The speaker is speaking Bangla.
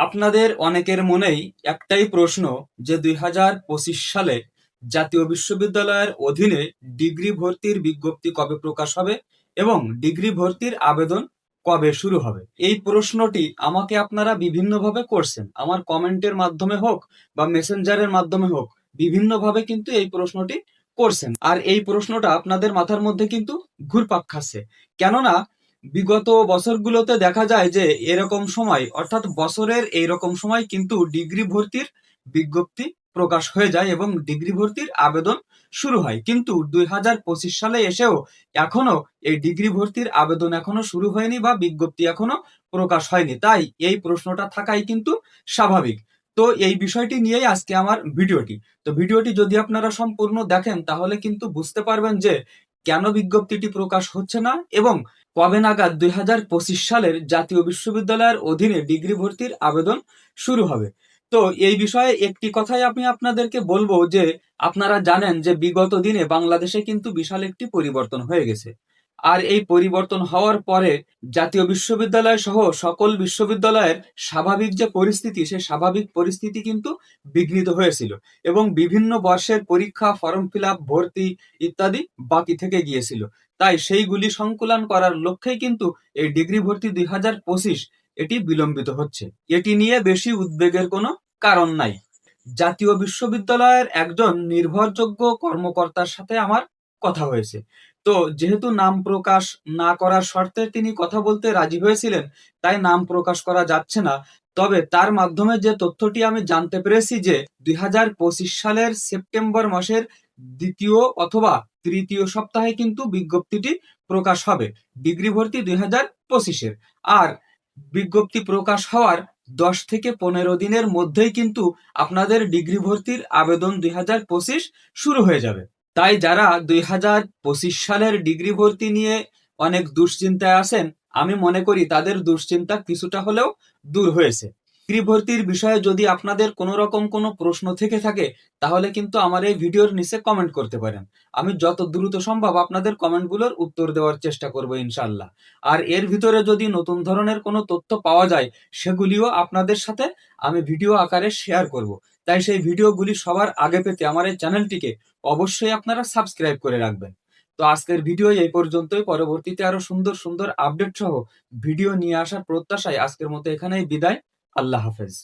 আপনাদের অনেকের মনেই একটাই প্রশ্ন যে দুই হাজার পঁচিশ সালে জাতীয় বিশ্ববিদ্যালয়ের অধীনে ডিগ্রি ভর্তির বিজ্ঞপ্তি কবে প্রকাশ হবে এবং ডিগ্রি ভর্তির আবেদন কবে শুরু হবে? এই প্রশ্নটি আমাকে আপনারা বিভিন্নভাবে করছেন। আমার কমেন্টের মাধ্যমে হোক বা মেসেঞ্জারের মাধ্যমে হোক, বিভিন্নভাবে কিন্তু এই প্রশ্নটি করছেন। আর এই প্রশ্নটা আপনাদের মাথার মধ্যে কিন্তু ঘুরপাক খাচ্ছে। কেননা বিগত বছরগুলোতে দেখা যায় যে এরকম সময়, অর্থাৎ বছরের এইরকম সময় কিন্তু ডিগ্রি ভর্তির বিজ্ঞপ্তি প্রকাশ হয়ে যায় এবং ডিগ্রি ভর্তির আবেদন শুরু হয়। কিন্তু দুই হাজার পঁচিশ সালে এসেও এখনও এই ডিগ্রি ভর্তির আবেদন এখনও শুরু হয়নি বা বিজ্ঞপ্তি এখনও প্রকাশ হয়নি। তাই এই প্রশ্নটা থাকাই কিন্তু স্বাভাবিক। তো এই বিষয়টি নিয়েই আজকে আমার ভিডিওটি। তো ভিডিওটি যদি আপনারা সম্পূর্ণ দেখেন, তাহলে কিন্তু বুঝতে পারবেন যে কেন বিজ্ঞপ্তিটি প্রকাশ হচ্ছে না এবং কবে নাগাদ দুই হাজার পঁচিশ সালের জাতীয় বিশ্ববিদ্যালয়ের অধীনে ডিগ্রি ভর্তির আবেদন শুরু হবে? তো এই বিষয়ে একটি কথাই আমি আপনাদেরকে বলব যে, আপনারা জানেন যে বিগত দিনে বাংলাদেশে কিন্তু বিশাল একটি পরিবর্তন হয়ে গেছে। আর এই পরিবর্তন হওয়ার পরে জাতীয় বিশ্ববিদ্যালয় সহ সকল বিশ্ববিদ্যালয়ের স্বাভাবিক যে পরিস্থিতি সে স্বাভাবিক পরিস্থিতি কিন্তু বিঘ্নিত হয়েছিল এবং বিভিন্ন বর্ষের পরীক্ষা, ফর্ম ফিল ভর্তি ইত্যাদি বাকি থেকে গিয়েছিল। তাই সেইগুলি সংকুলন করার লক্ষ্যেই কিন্তু এই ডিগ্রি ভর্তি দুই হাজার পঁচিশ এটি বিলম্বিত হচ্ছে। এটি নিয়ে বেশি উদ্বেগের কোনো কারণ নাই। জাতীয় বিশ্ববিদ্যালয়ের একজন নির্ভরযোগ্য কর্মকর্তার সাথে আমার কথা হয়েছে। তো যেহেতু নাম প্রকাশ না করার শর্তে তিনি কথা বলতে রাজি হয়েছিলেন, তাই নাম প্রকাশ করা যাচ্ছে না। তবে তার মাধ্যমে যে তথ্যটি আমি জানতে পেরেছি যে দুই হাজার পঁচিশ সালের সেপ্টেম্বর মাসের দ্বিতীয় অথবা তৃতীয় সপ্তাহে কিন্তু বিজ্ঞপ্তিটি প্রকাশ হবে। ডিগ্রি ভর্তি দুই হাজার পঁচিশের। আর বিজ্ঞপ্তি প্রকাশ হওয়ার দশ থেকে পনেরো দিনের মধ্যেই কিন্তু আপনাদের ডিগ্রি ভর্তির আবেদন দুই হাজার পঁচিশ শুরু হয়ে যাবে। তাই যারা দুই হাজার পঁচিশ সালের ডিগ্রি ভর্তি নিয়ে অনেক দুশ্চিন্তায় আছেন, আমি মনে করি তাদের দুশ্চিন্তা কিছুটা হলেও দূর হয়েছে। ডিগ্রি ভর্তির বিষয়ে যদি আপনাদের কোনো রকম কোনো প্রশ্ন থেকে থাকে, তাহলে কিন্তু আমার এই ভিডিওর নিচে কমেন্ট করতে পারেন। আমি যত দ্রুত সম্ভব আপনাদের কমেন্টগুলোর উত্তর দেওয়ার চেষ্টা করব ইনশাল্লাহ আর এর ভিতরে যদি নতুন ধরনের কোনো তথ্য পাওয়া যায়, সেগুলিও আপনাদের সাথে আমি ভিডিও আকারে শেয়ার করব। তাই সেই ভিডিওগুলি সবার আগে পেতে আমার এই চ্যানেলটিকে অবশ্যই আপনারা সাবস্ক্রাইব করে রাখবেন। তো আজকের ভিডিও এই পর্যন্তই। পরবর্তীতে আরও সুন্দর সুন্দর আপডেট সহ ভিডিও নিয়ে আসার প্রত্যাশায় আজকের মতো এখানেই বিদায়। আল্লাহ হাফেজ।